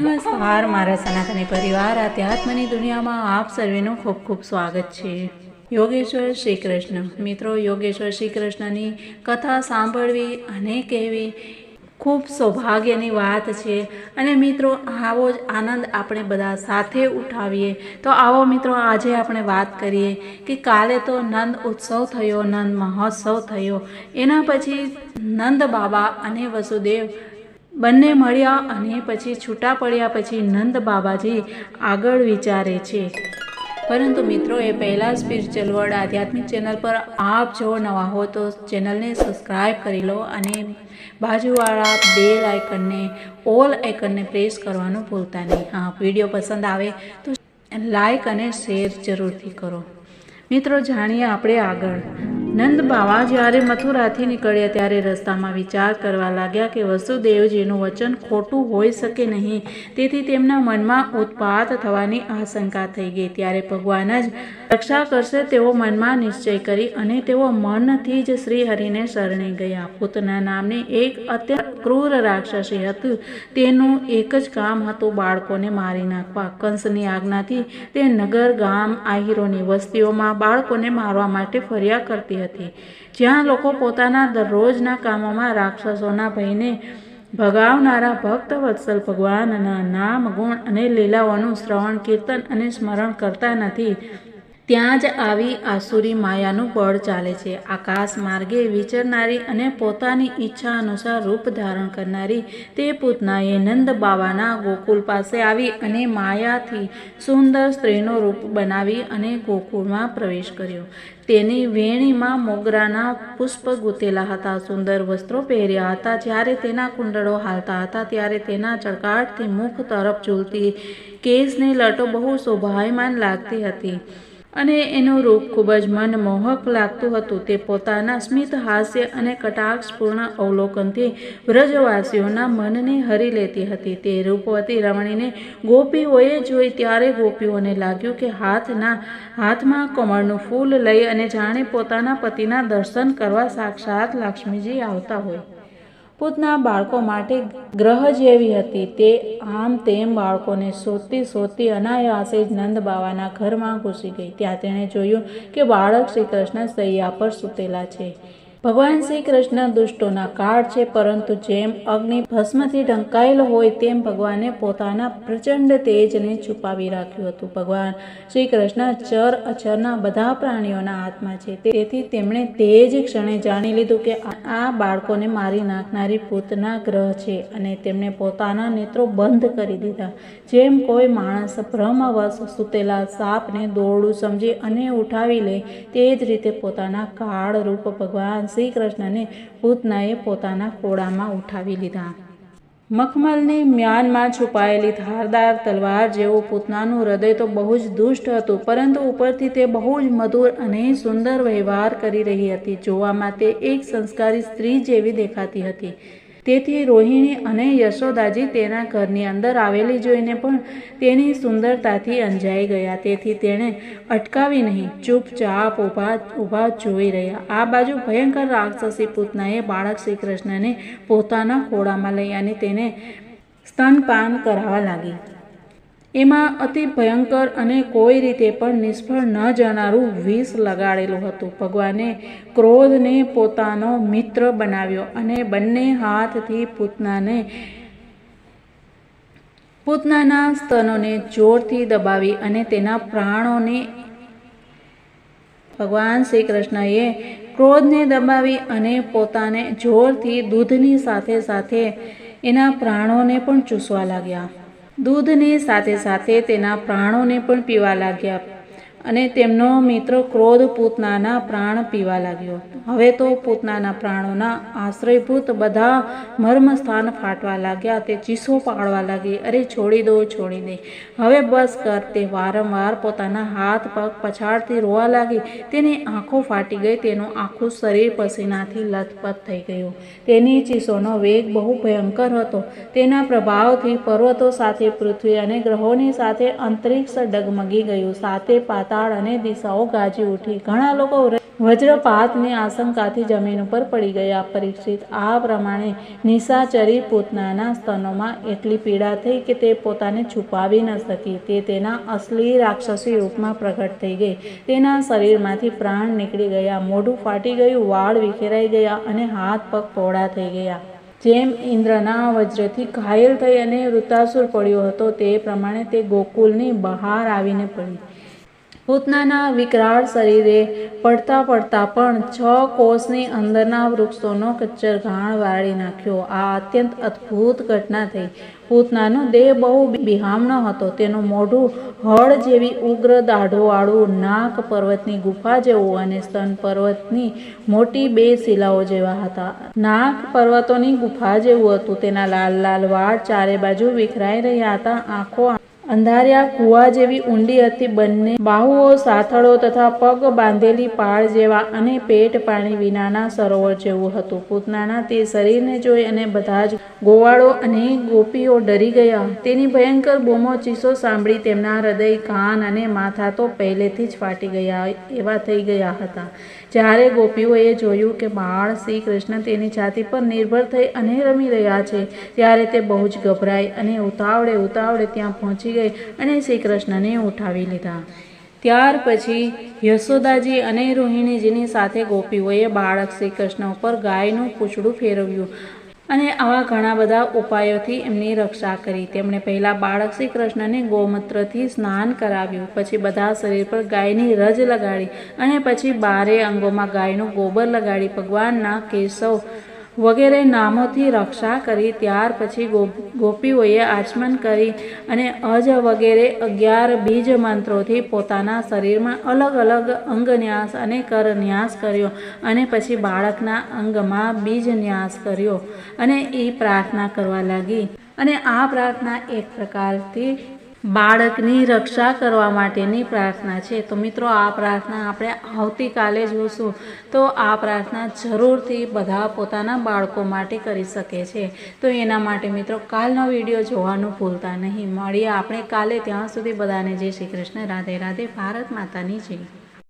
નમસ્કાર મારા સનાતની પરિવાર, આધ્યાત્મની દુનિયામાં આપ સર્વેનું ખૂબ ખૂબ સ્વાગત છે. યોગેશ્વર શ્રી કૃષ્ણ મિત્રો, યોગેશ્વર શ્રી કૃષ્ણની કથા સાંભળવી અને કહેવી ખૂબ સૌભાગ્યની વાત છે. અને મિત્રો, આવો જ આનંદ આપણે બધા સાથે ઉઠાવીએ. તો આવો મિત્રો, આજે આપણે વાત કરીએ કે કાલે તો નંદ ઉત્સવ થયો, નંદ મહોત્સવ થયો. એના પછી નંદ બાબા અને વસુદેવ બંને મળ્યા અને પછી છૂટા પડ્યા પછી નંદ બાબાજી આગળ વિચારે છે. પરંતુ મિત્રો એ પહેલાં સ્પિરિચ્યુઅલ વર્લ્ડ આધ્યાત્મિક ચેનલ પર આપ જો નવા હો તો ચેનલને સબસ્ક્રાઈબ કરી લો અને બાજુવાળા બેલ આઇકનને, ઓલ આઇકનને પ્રેસ કરવાનું ભૂલતા નહીં. હા, વીડિયો પસંદ આવે તો લાઈક અને શેર જરૂરથી કરો. મિત્રો, જાણીએ આપણે આગળ. નંદ બાવા જ્યારે મથુરાથી નીકળ્યા ત્યારે રસ્તામાં વિચાર કરવા લાગ્યા કે વસુદેવજીનું વચન ખોટું હોઈ શકે નહીં. તેથી તેમના મનમાં ઉત્પાત થવાની આશંકા થઈ ગઈ. ત્યારે ભગવાન જ રક્ષા કરશે તેવો મનમાં નિશ્ચય કરી અને તેઓ મનથી જ શ્રી હરિને શરણે ગયા. પૂતના નામની એક અત્યંત ક્રૂર રાક્ષસી હતું. તેનું એક જ કામ હતું બાળકોને મારી નાખવા. કંસની આજ્ઞાથી તે નગર, ગામ, આહિરોની વસ્તીઓમાં બાળકોને મારવા માટે ફર્યા કરતી હતી. જ્યાં લોકો પોતાના દરરોજના કામોમાં રાક્ષસોના ભયને ભગાવનારા ભક્ત વત્સલ ભગવાનના નામ, ગુણ અને લીલાઓનું શ્રવણ, કીર્તન અને સ્મરણ કરતા નથી. ત્યાં જ આવી આસુરી માયાનું બળ ચાલે છે. આકાશ માર્ગે વિચરનારી અને પોતાની ઈચ્છા અનુસાર રૂપ ધારણ કરનારી તે પૂતનાએ નંદ બાવાના ગોકુલ પાસે આવી અને માયાથી સુંદર સ્ત્રીનું રૂપ બનાવી અને ગોકુળમાં પ્રવેશ કર્યો. તેની વેણીમાં મોગરાના પુષ્પ ગૂંથેલા હતા. સુંદર વસ્ત્રો પહેર્યા હતા. જ્યારે તેના કુંડળો હાલતા હતા, ત્યારે તેના ચળકાટથી મુખ તરફ ઝૂલતી કેસની લટો બહુ શોભાયમાન લાગતી હતી. અને એનું રૂપ ખૂબ જ મનમોહક લાગતું હતું. તે પોતાના સ્મિત, હાસ્ય અને કટાક્ષપૂર્ણ અવલોકનથી વ્રજવાસીઓના મનને હરી લેતી હતી. તે રૂપવતી રમણીને ગોપીઓએ જોઈ ત્યારે ગોપીઓને લાગ્યું કે હાથના હાથમાં કમળનું ફૂલ લઈ અને જાણે પોતાના પતિના દર્શન કરવા સાક્ષાત લક્ષ્મીજી આવતા હોય. પૂતના બાળકો માટે ગ્રહ જેવી હતી. તે આમ તેમ બાળકોને શોધતી શોધતી અનાયાસે જ નંદ બાવાના ઘરમાં ઘૂસી ગઈ. ત્યાં તેણે જોયું કે બાળક શ્રી કૃષ્ણ સૈયા પર સૂતેલા છે. ભગવાન શ્રી કૃષ્ણ દુષ્ટોના કાળ છે, પરંતુ જેમ અગ્નિ ભસ્મથી ઢંકાયેલો હોય, તેમ ભગવાને પોતાના પ્રચંડ તેજને છુપાવી રાખ્યું હતું. ભગવાન શ્રી કૃષ્ણ ચર અચરના બધા પ્રાણીઓના આત્મા છે. તેથી તેમણે તે જ ક્ષણે જાણી લીધું કે આ બાળકોને મારી નાખનારી પૂતના ગ્રહ છે અને તેમણે પોતાના નેત્રો બંધ કરી દીધા. જેમ કોઈ માણસ ભ્રમવશ સૂતેલા સાપને દોરડું સમજી અને ઉઠાવી લે, તે જ રીતે પોતાના કાળ રૂપ શ્રી કૃષ્ણને પૂતનાએ પોતાના ખોળામાં ઉઠાવી લીધા. મખમલની મ્યાનમાં છુપાયેલી ધારદાર તલવાર જેવું પૂતનાનું હૃદય તો બહુ જ દુષ્ટ હતું, પરંતુ ઉપરથી તે બહુ જ મધુર અને સુંદર વ્યવહાર કરી રહી હતી. જોવામાં તે એક સંસ્કારી સ્ત્રી જેવી દેખાતી હતી. તેથી રોહિણી અને યશોદાજી તેના ઘરની અંદર આવેલી જોઈને પણ તેની સુંદરતાથી અંજાઈ ગયા. તેથી તેણે અટકાવી નહીં, ચૂપચાપ ઊભા ઊભા જોઈ રહ્યા. આ બાજુ ભયંકર રાક્ષસી પૂતનાએ બાળક શ્રી કૃષ્ણને પોતાના ખોળામાં લઈ અને તેને સ્તનપાન કરાવવા લાગી. એમાં અતિ ભયંકર અને કોઈ રીતે પણ નિષ્ફળ ન જનારું વિષ લગાડેલું હતું. ભગવાને ક્રોધને પોતાનો મિત્ર બનાવ્યો અને બંને હાથથી પૂતનાને પૂતનાના સ્તનોને જોરથી દબાવી અને તેના પ્રાણોને ભગવાન શ્રી કૃષ્ણએ ક્રોધને દબાવી અને પોતાને જોરથી દૂધની સાથે સાથે એના પ્રાણોને પણ ચૂસવા લાગ્યા. દૂધની સાથે સાથે તેના પ્રાણોને પણ પીવા લાગ્યા. અને તેમનો મિત્ર ક્રોધ પૂતનાના પ્રાણ પીવા લાગ્યો. હવે તો પૂતનાના પ્રાણોના આશ્રયભૂત બધા મર્મસ્થાન ફાટવા લાગ્યા તે ચીસો પાડવા લાગી. અરે, છોડી દો, છોડી દે. હવે બસ કર. તે વારંવાર પોતાના હાથ પગ પછાડથી રોવા લાગી. તેની આંખો ફાટી ગઈ. તેનું આખું શરીર પસીનાથી લથપથ થઈ ગયું. તેની ચીસોનો વેગ બહુ ભયંકર હતો. તેના પ્રભાવથી પર્વતો સાથે પૃથ્વી અને ગ્રહોની સાથે અંતરિક્ષ ડગમગી ગયું. સાથે પાતાળ અને દિશાઓ ગાજી ઉઠી. ઘણા લોકો વજ્રપાતની આશંકાથી જમીન ઉપર પડી ગયા. પરીક્ષિત આ પ્રમાણે નિશાચરી પૂતનાના સ્તનોમાં એટલી પીડા થઈ કે તે પોતાને છુપાવી ન શકી. તે તેના અસલી રાક્ષસી રૂપમાં પ્રગટ થઈ ગઈ. તેના શરીરમાંથી પ્રાણ નીકળી ગયા. મોઢું ફાટી ગયું, વાળ વિખેરાઈ ગયા અને હાથ પગ પહોળા થઈ ગયા. જેમ ઇન્દ્રના વજ્રથી ઘાયલ થઈ અને વૃતાસુર પડ્યો હતો, તે પ્રમાણે તે ગોકુલની બહાર આવીને પડી. પૂતનાના વિકરાળ શરીરે પડતા પડતા પણ છ કોષની અંદરના વૃક્ષોનો કચ્ચર ઘાણ વાળી નાખ્યો. આ અત્યંત અદ્ભુત ઘટના થઈ. પૂતનાનો દેહ બહુ બિહામણો હતો. તેનું મોઢું હળ જેવી ઉગ્ર દાઢોવાળું નાક પર્વતની ગુફા જેવું અને સ્તન પર્વતની મોટી બે શિલાઓ જેવા હતા. નાક પર્વતોની ગુફા જેવું હતું. તેના લાલ લાલ વાળ ચારે બાજુ વિખરાઈ રહ્યા હતા. આંખો અંધારિયા કુવા જેવી ઊંડી હતી બંને. બાહુઓ સાથળો તથા પગ બાંધેલી પાળ જેવા અને પેટ પાણી વિનાના સરોવર જેવું હતું. પૂતનાના તે શરીરને જોઈ અને બધા જ ગોવાળો અને ગોપીઓ ડરી ગયા. તેની ભયંકર બૂમો ચીસો સાંભળી તેમના હૃદય કાન અને માથા તો પહેલેથી જ ફાટી ગયા એવા થઈ ગયા હતા. જ્યારે ગોપીઓએ જોયું કે બાળ શ્રી કૃષ્ણ તેની છાતી પર નિર્ભર થઈ અને રમી રહ્યા છે, ત્યારે તે બહુ જ ગભરાઈ અને ઉતાવળે ઉતાવળે ત્યાં પહોંચી ગઈ અને શ્રી કૃષ્ણને ઉઠાવી લીધા. ત્યાર પછી યશોદાજી અને રોહિણીજીની સાથે ગોપીઓએ બાળક શ્રી કૃષ્ણ ઉપર ગાયનું પૂંછડું ફેરવ્યું અને આવા ઘણા બધા ઉપાયોથી એમની રક્ષા કરી. તેમણે પહેલાં બાળક શ્રી કૃષ્ણને ગોમૂત્રથી સ્નાન કરાવ્યું, પછી બધા શરીર પર ગાયની રજ લગાડી અને પછી બારે અંગોમાં ગાયનું ગોબર લગાડી ભગવાનના કેશવ વગેરે નામોથી રક્ષા કરી, ત્યાર પછી ગોપીઓએ આચમન કરી અને અજ વગેરે અગિયાર બીજ મંત્રોથી પોતાના શરીરમાં અલગ અલગ અંગન્યાસ અને કરન્યાસ કર્યો અને પછી બાળકના અંગમાં બીજ ન્યાસ કર્યો અને એ પ્રાર્થના કરવા લાગી. અને આ પ્રાર્થના એક પ્રકારથી બાળકની રક્ષા કરવા માટેની પ્રાર્થના છે. તો મિત્રો, આ પ્રાર્થના આપણે આવતીકાલે જોઈશું તો આ પ્રાર્થના જરૂરથી બધા પોતાના બાળકો માટે કરી શકે છે. તો એના માટે મિત્રો, કાલનો વીડિયો જોવાનું ભૂલતા નહીં. મળીએ આપણે કાલે. ત્યાં સુધી બધાને જય શ્રી કૃષ્ણ. રાધે રાધે. ભારત માતાની જય.